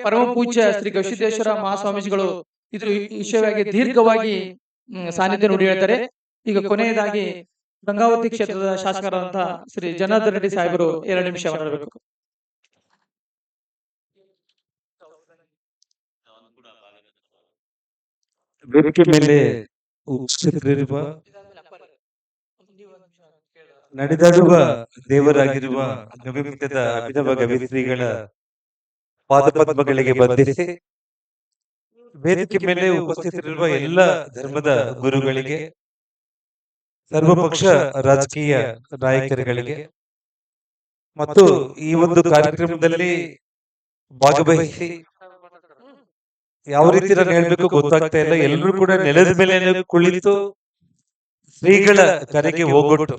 ಪರಮ ಪೂಜ್ಯ ಶ್ರೀ ಗವಿಸಿದ್ದೇಶ್ವರ ಮಹಾಸ್ವಾಮೀಜಿಗಳು ಇದ್ರ ವಿಷಯವಾಗಿ ದೀರ್ಘವಾಗಿ ಸಾನ್ನಿಧ್ಯ ನುಡಿ ಹೇಳ್ತಾರೆ ಈಗ ಕೊನೆಯದಾಗಿ ಗಂಗಾವತಿ ಕ್ಷೇತ್ರದ ಶಾಸಕರಾದಂತಹ ಶ್ರೀ ಜನಾರ್ದನ್ ರೆಡ್ಡಿ ಸಾಹೇಬರು ಎರಡು ನಿಮಿಷ ಮಾತಾಡಬೇಕು. ವೇದಿಕೆ ಮೇಲೆ ಉಪಸ್ಥಿತರಿರುವ ನಡೆದಾಡುವ ದೇವರಾಗಿರುವ ಗವಿಮಠದ ಅಭಿನವ ಗವಿಶ್ರೀಗಳ ಪಾದಪದ್ಮಗಳಿಗೆ ಬಂಧಿಸಿ ವೇದಿಕೆ ಮೇಲೆ ಉಪಸ್ಥಿತರಿರುವ ಎಲ್ಲ ಧರ್ಮದ ಗುರುಗಳಿಗೆ, ಸರ್ವಪಕ್ಷ ರಾಜಕೀಯ ನಾಯಕರುಗಳಿಗೆ ಮತ್ತು ಈ ಒಂದು ಕಾರ್ಯಕ್ರಮದಲ್ಲಿ ಭಾಗವಹಿಸಿ ಯಾವ ರೀತಿ ನಾನು ಹೇಳ್ಬೇಕು ಗೊತ್ತಾಗ್ತಾ ಇಲ್ಲ. ಎಲ್ಲರೂ ಕೂಡ ನೆಲದ ಮೇಲೆ ಕುಳಿತು ಶ್ರೀಗಳ ಕರೆಗೆ ಹೋಗೊಟ್ಟು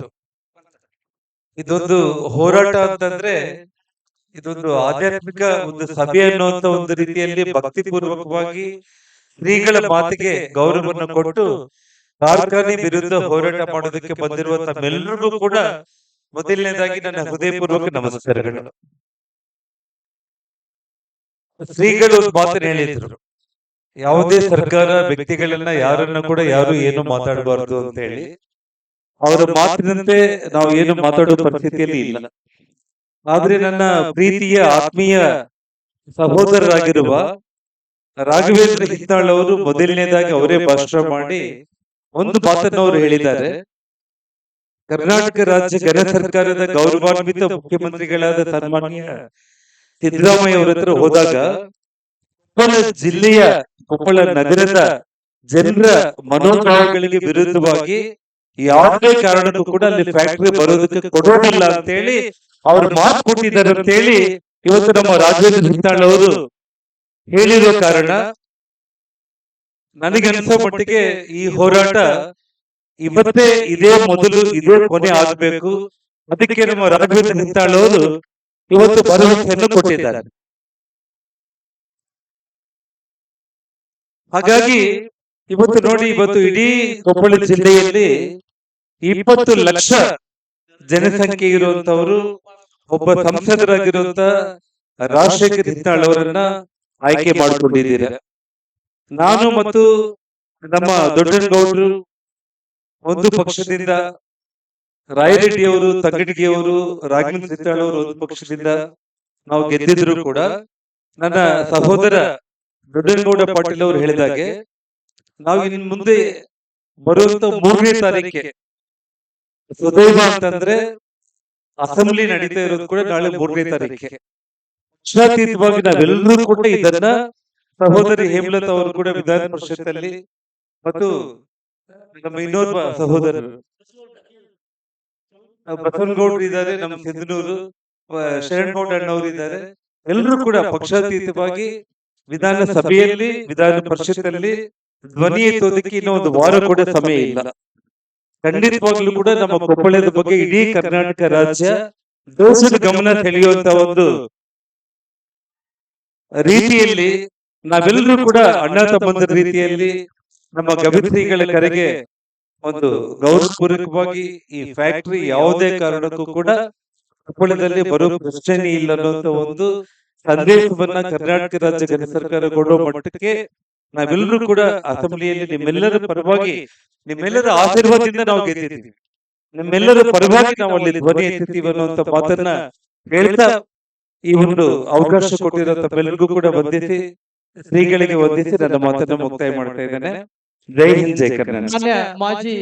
ಇದೊಂದು ಹೋರಾಟ ಅಂತಂದ್ರೆ ಇದೊಂದು ಆಧ್ಯಾತ್ಮಿಕ ಒಂದು ಸಭೆ ಅನ್ನುವಂತ ಒಂದು ರೀತಿಯಲ್ಲಿ ಭಕ್ತಿ ಪೂರ್ವಕವಾಗಿ ಶ್ರೀಗಳ ಮಾತಿಗೆ ಗೌರವವನ್ನು ಕೊಟ್ಟು ಕಾರ್ಖಾನೆ ವಿರುದ್ಧ ಹೋರಾಟ ಮಾಡೋದಕ್ಕೆ ಬಂದಿರುವ ತಮ್ಮೆಲ್ಲರಿಗೂ ಕೂಡ ಮೊದಲನೇದಾಗಿ ನನ್ನ ಹೃದಯಪೂರ್ವಕ ನಮಸ್ಕಾರಗಳು. ಶ್ರೀಗಳು ಮಾತನ್ನು ಹೇಳಿದ್ರು. ಯಾವುದೇ ಸರ್ಕಾರ ವ್ಯಕ್ತಿಗಳನ್ನ ಯಾರನ್ನ ಕೂಡ ಯಾರು ಏನು ಮಾತಾಡಬಾರದು ಅಂತ ಹೇಳಿ ಅವರ ಮಾತಿನಂತೆ ನಾವು ಏನು ಮಾತಾಡೋ ಪರಿಸ್ಥಿತಿಯಲ್ಲಿ ಇಲ್ಲ. ಆದ್ರೆ ನನ್ನ ಪ್ರೀತಿಯ ಆತ್ಮೀಯ ಸಹೋದರರಾಗಿರುವ ರಾಘವೇಂದ್ರ ಹಿತ್ತಾಳ್ ಅವರು ಮೊದಲನೇದಾಗಿ ಅವರೇ ಭಾಷಣ ಮಾಡಿ ಒಂದು ಮಾತನ್ನು ಅವರು ಹೇಳಿದ್ದಾರೆ. ಕರ್ನಾಟಕ ರಾಜ್ಯ ಗಣ ಸರ್ಕಾರದ ಗೌರವಾನ್ವಿತ ಮುಖ್ಯಮಂತ್ರಿಗಳಾದ ಸನ್ಮಾನ್ಯ ಸಿದ್ದರಾಮಯ್ಯ ಅವರ ಹತ್ರ ಹೋದಾಗ ಕೊಪ್ಪಳ ಜಿಲ್ಲೆಯ ಕೊಪ್ಪಳ ನಗರದ ಜನರ ಮನೋಭಾವಗಳಿಗೆ ವಿರುದ್ಧವಾಗಿ ಯಾವುದೇ ಕಾರಣಕ್ಕೂ ಕೂಡ ಅಲ್ಲಿ ಫ್ಯಾಕ್ಟರಿ ಬರೋದಕ್ಕೆ ಕೊಡೋದಿಲ್ಲ ಅಂತ ಹೇಳಿ ಅವ್ರು ಮಾತು ಕೊಟ್ಟಿದ್ದಾರೆ ಅಂತ ಹೇಳಿ ಇವತ್ತು ನಮ್ಮ ರಾಜೇಂದ್ರ ಹಿತ್ತಾಳ್ ಅವರು ಹೇಳಿರೋ ಕಾರಣ ನನಗೆ ನನಗನ್ಸೋ ಮಟ್ಟಿಗೆ ಈ ಹೋರಾಟ ಇವತ್ತೇ ಇದೇ ಮೊದಲು, ಇದೇ ಕೊನೆ ಆಗಬೇಕು. ಅದಕ್ಕೆ ನಮ್ಮ ರಾಘವೇಂದ್ರ ಹಿತ್ತಾಳ್ ಅವರು ಇವತ್ತು ಭರವಸೆಯನ್ನು ಕೊಟ್ಟಿದ್ದಾರೆ. ಹಾಗಾಗಿ ಇವತ್ತು ನೋಡಿ, ಇವತ್ತು ಇಡೀ ಕೊಪ್ಪಳ ಜಿಲ್ಲೆಯಲ್ಲಿ ಇಪ್ಪತ್ತು ಲಕ್ಷ ಜನಸಂಖ್ಯೆ ಇರುವಂತವರು ಒಬ್ಬ ಸಂಸದರಾಗಿರುವಂತ ರಾಜಶೇಖರ್ ಹಿತ್ನಾಳ್ ಅವರನ್ನ ಆಯ್ಕೆ ಮಾಡಿಕೊಂಡಿದ್ದೀರ. ನಾನು ಮತ್ತು ನಮ್ಮ ದೊಡ್ಡನಗೌಡರು ಒಂದು ಪಕ್ಷದಿಂದ ರಾಯರೆಡ್ಡಿ ಅವರು ತಗಡಿಗೆ ಅವರು ರಾಘವೇಂದ್ರ ಹಿತ್ನಾಳ್ ಅವರು ಒಂದು ಪಕ್ಷದಿಂದ ನಾವು ಗೆದ್ದಿದ್ರು ಕೂಡ ನನ್ನ ಸಹೋದರ ದೊಡ್ಡನಗೌಡ ಪಾಟೀಲ್ ಅವರು ಹೇಳಿದಾಗೆ, ನಾವು ಇನ್ ಮುಂದೆ ಬರುವಂತ ಮೂರನೇ ತಾರೀಕಿಗೆ ಸುದೈವ ಅಂತಂದ್ರೆ ಅಸೆಂಬ್ಲಿ ನಡೀತಾ ಇರೋದು ಕೂಡ ನಾಳೆ ಮೂರನೇ ತಾರೀಕಿಗೆ ಪಕ್ಷಾತೀತವಾಗಿ ನಾವೆಲ್ಲರೂ ಕೂಡ ಇದನ್ನ ಸಹೋದರಿ ಹೇಮಲತಾ ಅವರು ಕೂಡ ವಿಧಾನ ಪರಿಷತ್ತಲ್ಲಿ ಮತ್ತು ನಮ್ಮ ಇನ್ನೋರ್ವ ಸಹೋದರರು ಬಸವನಗೌಡರು ಇದ್ದಾರೆ, ನಮ್ಮ ಸಿಂಧನೂರು ಶರಣಗೌಡ ಅಣ್ಣವರು ಇದ್ದಾರೆ. ಎಲ್ಲರೂ ಕೂಡ ಪಕ್ಷಾತೀತವಾಗಿ ವಿಧಾನಸಭೆಯಲ್ಲಿ, ವಿಧಾನ ಪರಿಷತ್ತಲ್ಲಿ ಧ್ವನಿ ಎತ್ತೋದಕ್ಕೆ ಇನ್ನೂ ಒಂದು ವಾರ ಕೂಡ ಸಮಯ ಇಲ್ಲ. ಖಂಡಿತವಾಗ್ಲೂ ಕೂಡ ನಮ್ಮ ಕೊಪ್ಪಳದ ಬಗ್ಗೆ ಇಡೀ ಕರ್ನಾಟಕ ರಾಜ್ಯ ದೋಷದ ಗಮನ ಸೆಳೆಯುವಂತ ಒಂದು ರೀತಿಯಲ್ಲಿ ನಾವೆಲ್ಲರೂ ಕೂಡ ಅಣ್ಣ ತಮ್ಮಂದ ರೀತಿಯಲ್ಲಿ ನಮ್ಮ ಗವಿತ್ರಿಗಳ ಕರೆಗೆ ಒಂದು ಗೌರವಪೂರ್ವಕವಾಗಿ ಈ ಫ್ಯಾಕ್ಟರಿ ಯಾವುದೇ ಕಾರಣಕ್ಕೂ ಕೂಡ ಕೊಪ್ಪಳದಲ್ಲಿ ಬರೋ ಪ್ರಶ್ನೆ ಇಲ್ಲ ಅನ್ನುವಂತ ಒಂದು ಸಂದೇಶವನ್ನ ಕರ್ನಾಟಕ ರಾಜ್ಯ ಸರ್ಕಾರ ಕೊಡೋ ಮಟ್ಟಕ್ಕೆ ನಾವೆಲ್ಲರೂ ಕೂಡ ಅಸೆಂಬ್ಲಿಯಲ್ಲಿ ನಿಮ್ಮೆಲ್ಲರ ಪರವಾಗಿ ನಿಮ್ಮೆಲ್ಲರ ಆಶೀರ್ವಾದದಿಂದ ನಾವು ಗೆದ್ದಿದ್ದೀವಿ. ನಿಮ್ಮೆಲ್ಲರ ಪರವಾಗಿ ನಾವು ಅಲ್ಲಿ ಧ್ವನಿ ಎತ್ತಿದ್ದೀವಿ ಅನ್ನುವಂತ ಮಾತನ್ನ ಹೇಳ್ತಾ ಈ ಒಂದು ಅವಕಾಶ ಕೊಟ್ಟಿರೋ ತಮ್ಮೆಲ್ಲರಿಗೂ ಕೂಡ ವಂದಿಸಿ ಶ್ರೀಗಳಿಗೆ ವಂದಿಸಿ ನನ್ನ ಮಾತನ್ನ ಮುಕ್ತಾಯ ಮಾಡ್ತಾ ಇದ್ದೇನೆ. ಜೈ ಹಿಂದ್ ಜೈ ಕರ್ನಾಟಕ. ಮಾಜಿ